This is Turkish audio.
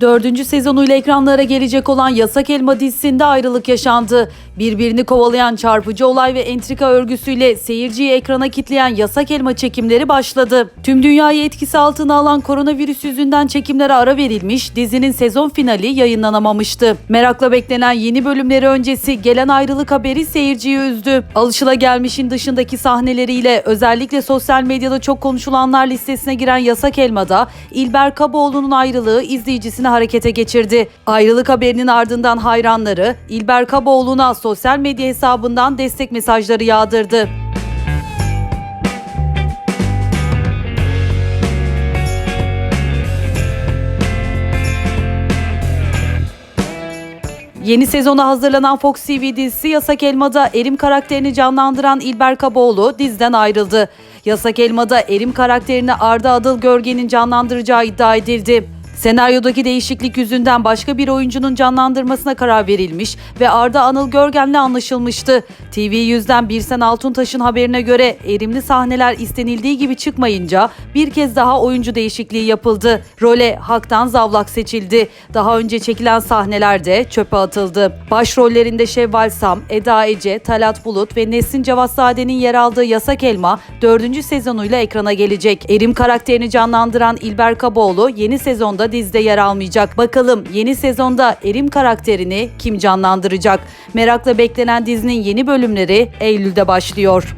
Dördüncü sezonuyla ekranlara gelecek olan Yasak Elma dizisinde ayrılık yaşandı. Birbirini kovalayan çarpıcı olay ve entrika örgüsüyle seyirciyi ekrana kitleyen Yasak Elma çekimleri başladı. Tüm dünyayı etkisi altına alan koronavirüs yüzünden çekimlere ara verilmiş, dizinin sezon finali yayınlanamamıştı. Merakla beklenen yeni bölümleri öncesi gelen ayrılık haberi seyirciyi üzdü. Alışılagelmişin dışındaki sahneleriyle özellikle sosyal medyada çok konuşulanlar listesine giren Yasak Elma'da İlber Kaboğlu'nun ayrılığı izleyicisini harekete geçirdi. Ayrılık haberinin ardından hayranları İlber Kaboğlu'na sosyal medya hesabından destek mesajları yağdırdı. Yeni sezona hazırlanan Fox TV dizisi Yasak Elma'da Erim karakterini canlandıran İlber Kaboğlu diziden ayrıldı. Yasak Elma'da Erim karakterini Arda Adıl Görgen'in canlandıracağı iddia edildi. Senaryodaki değişiklik yüzünden başka bir oyuncunun canlandırmasına karar verilmiş ve Arda Anıl Görgen'le anlaşılmıştı. TV yüzden Birsen Altuntaş'ın haberine göre erimli sahneler istenildiği gibi çıkmayınca bir kez daha oyuncu değişikliği yapıldı. Role Hak'tan Zavlak seçildi. Daha önce çekilen sahneler de çöpe atıldı. Başrollerinde Şevval Sam, Eda Ece, Talat Bulut ve Nesin Cevazzade'nin yer aldığı Yasak Elma 4. sezonuyla ekrana gelecek. Erim karakterini canlandıran İlber Kaboğlu yeni sezonda dizide yer almayacak. Bakalım yeni sezonda Erim karakterini kim canlandıracak? Merakla beklenen dizinin yeni bölümleri Eylül'de başlıyor.